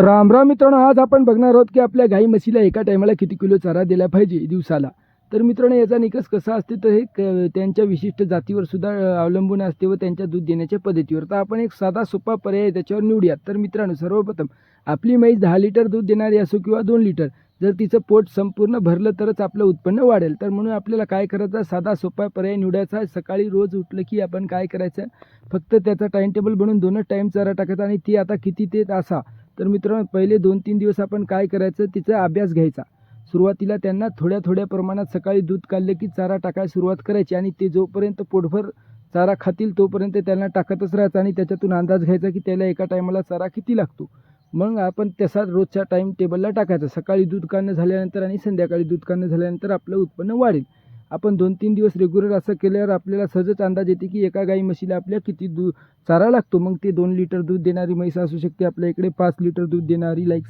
राम राम मित्रांनो आज आपण बघणार आहोत की आपल्या गाई म्हशीला एका टायमाला किती किलो चारा दिला पाहिजे दिवसाला. तर मित्रांनो याचा निकष कसा असते तर हे क- त्यांच्या विशिष्ट जातीवर सुद्धा अवलंबून असते व त्यांच्या दूध देण्याच्या पद्धतीवर. तर आपण एक साधा सोपा पर्याय त्याच्यावर निवडूयात. तर मित्रांनो सर्वप्रथम आपली म्हैस दहा लिटर दूध देणारी असो किंवा दोन लिटर जर तिचं पोट संपूर्ण भरलं तरच आपलं उत्पन्न वाढेल. तर म्हणून आपल्याला काय करायचं साधा सोपा पर्याय निवडायचा सकाळी रोज उठलं की आपण काय करायचं? फक्त त्याचा टाइम टेबल बनवून दोनच टाईम चारा टाकायचा आणि ती आता किती ते असा तर मित्रांनो पहिले दोन तीन दिवस आपण काय करायचं तिचा अभ्यास घ्यायचा. सुरुवातीला त्यांना थोड्या थोड्या प्रमाणात सकाळी दूध काढलं की चारा टाकायला सुरुवात करायची आणि ते जोपर्यंत पोटभर चारा खातील तोपर्यंत त्यांना टाकतच राहायचं आणि त्याच्यातून अंदाज घ्यायचा की त्याला एका टायमाला चारा किती लागतो. मग आपण तसा रोजच्या टाईम टेबलला टाकायचा. सकाळी दूध काढणं झाल्यानंतर आणि संध्याकाळी दूध काढणं झाल्यानंतर आपलं उत्पन्न वाढेल. आपण दोन तीन दिवस रेग्युलर असं केल्यावर आपल्याला सहजच अंदाज येते की एका गाई म्हशीला आपल्या किती दूध चारा लागतो. मग ते दोन लिटर दूध देणारी म्हैस असू शकते आपल्या इकडे पाच लिटर दूध देणारी लाईक